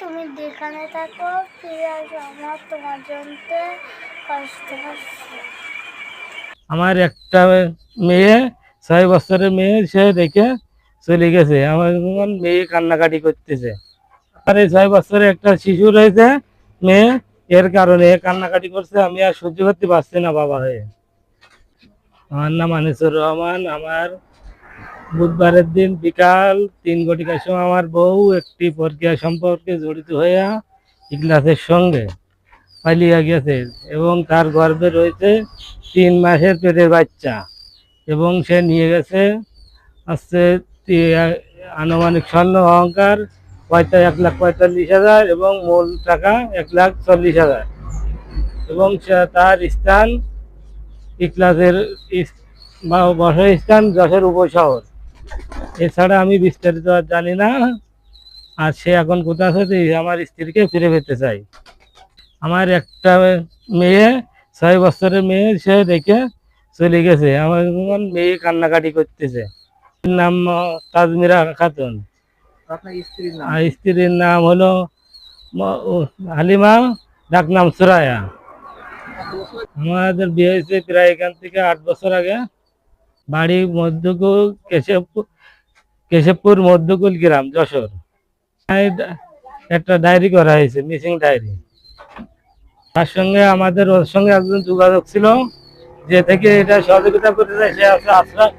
তুমি যেখানে থাকো, ফিরে আসো। আমার তোমার জন্য কষ্ট হচ্ছে আমার একটা মেয়ে, ছয় বছরের মেয়ে, সে রেখে চলে গেছে। আমার মেয়ে কান্নাকাটি করতেছে। আর এই ছয় বছরে একটা শিশু রয়েছে মেয়ে, এর কারণে কান্নাকাটি করছে। আমি আর সহ্য করতে পারছি না বাবা হয়ে। আমার নাম আনিসুর রহমান। আমার বুধবারের দিন বিকাল তিন ঘটিকার সময় আমার বউ একটি প্রক্রিয়া সম্পর্কে জড়িত হইয়া ইগলাসের সঙ্গে পালিয়ে গেছে এবং তার গর্ভে রয়েছে তিন মাসের পেটের বাচ্চা এবং সে নিয়ে গেছে আসছে আনুমানিক স্বর্ণ অহংকার পঁয়তা এক লাখ পঁয়তাল্লিশ হাজার এবং মূল টাকা এক লাখ চল্লিশ হাজার। এবং তার স্থান ইকলাসের বসার স্থান যশোর উপশহর। এছাড়া আমি বিস্তারিত আর জানি না। আর সে এখন কোথায় আছে আমার স্ত্রীকে ফিরে পেতে চাই। আমার একটা মেয়ে ছয় বছরের মেয়ে সে দেখে চলে গেছে। আমার মেয়ে কান্নাকাটি করতেছে। নাম তাজমিরা খাতুন। আপনার স্ত্রীর নাম? স্ত্রীর নাম হলো হালিমা ডাক নাম সুরায়া আমাদের বিয়ে হয়েছে প্রায় এখান থেকে আট বছর আগে। বাড়ি মধ্যকুল কেশবপুর কেশবপুর মধ্যকুল গ্রাম, যশোর। একটা ডায়েরি করা হয়েছে, মিসিং ডায়েরি। তার সঙ্গে আমাদের ওর সঙ্গে একজন যোগাযোগ ছিল, যে থেকে এটা সহযোগিতা করতে চায় সে আছে আশরাফ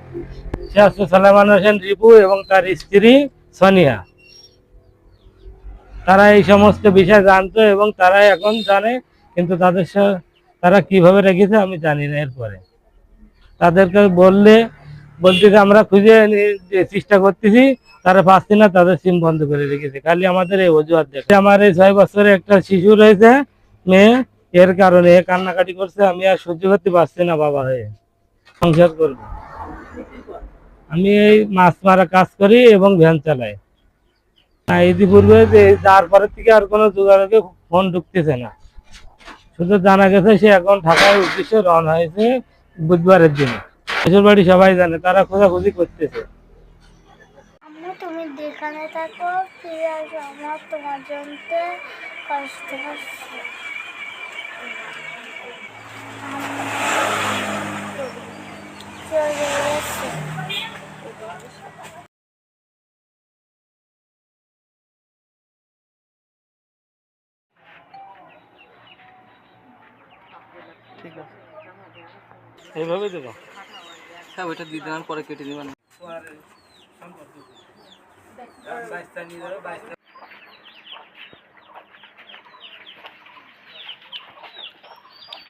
সে আছে সালামান হোসেন রিপু এবং তার স্ত্রী সোনিয়া। তারা এই সমস্ত বিষয় জানতো এবং তারা এখন জানে, কিন্তু তাদের তারা কীভাবে রেখেছে আমি জানি না এরপরে। তাদেরকে বললে বলতেছে, আমরা খুঁজে চেষ্টা করতেছি, তারা পাচ্ছি না, তাদের সিম বন্ধ করে রেখেছে। খালি আমাদের এই অজুহাত দেখে। আমার এই ছয় বছরে একটা শিশু রয়েছে, মেয়ে, এর কারণে কান্নাকাটি করছে, আমি আর সহ্য করতে পারছি না বাবা হয়ে। সংসার করব। আমি এই মাছ মারা কাজ করি এবং ভ্যান চালাই। ইতিপূর্বে যে তারপরের থেকে আর কোনো যোগাযোগে ফোন ঢুকতেছে না। শুধু জানা গেছে সে এখন ঢাকার উদ্দেশ্যে রওনা হয়েছে বুধবারের দিনে। শ্বশুর বাড়ি সবাই জানে তারা খোঁজাখুঁজি করতেছে। আম্মু তুমি যেখানে থাকো ফিরে আসো। আমার তোমার জন্য কষ্ট হচ্ছে চলে গেছে ঠিক আছে। এইভাবে দেবো। হ্যাঁ ওইটা দিয়ে দেওয়ার পরে কেটে নেবেন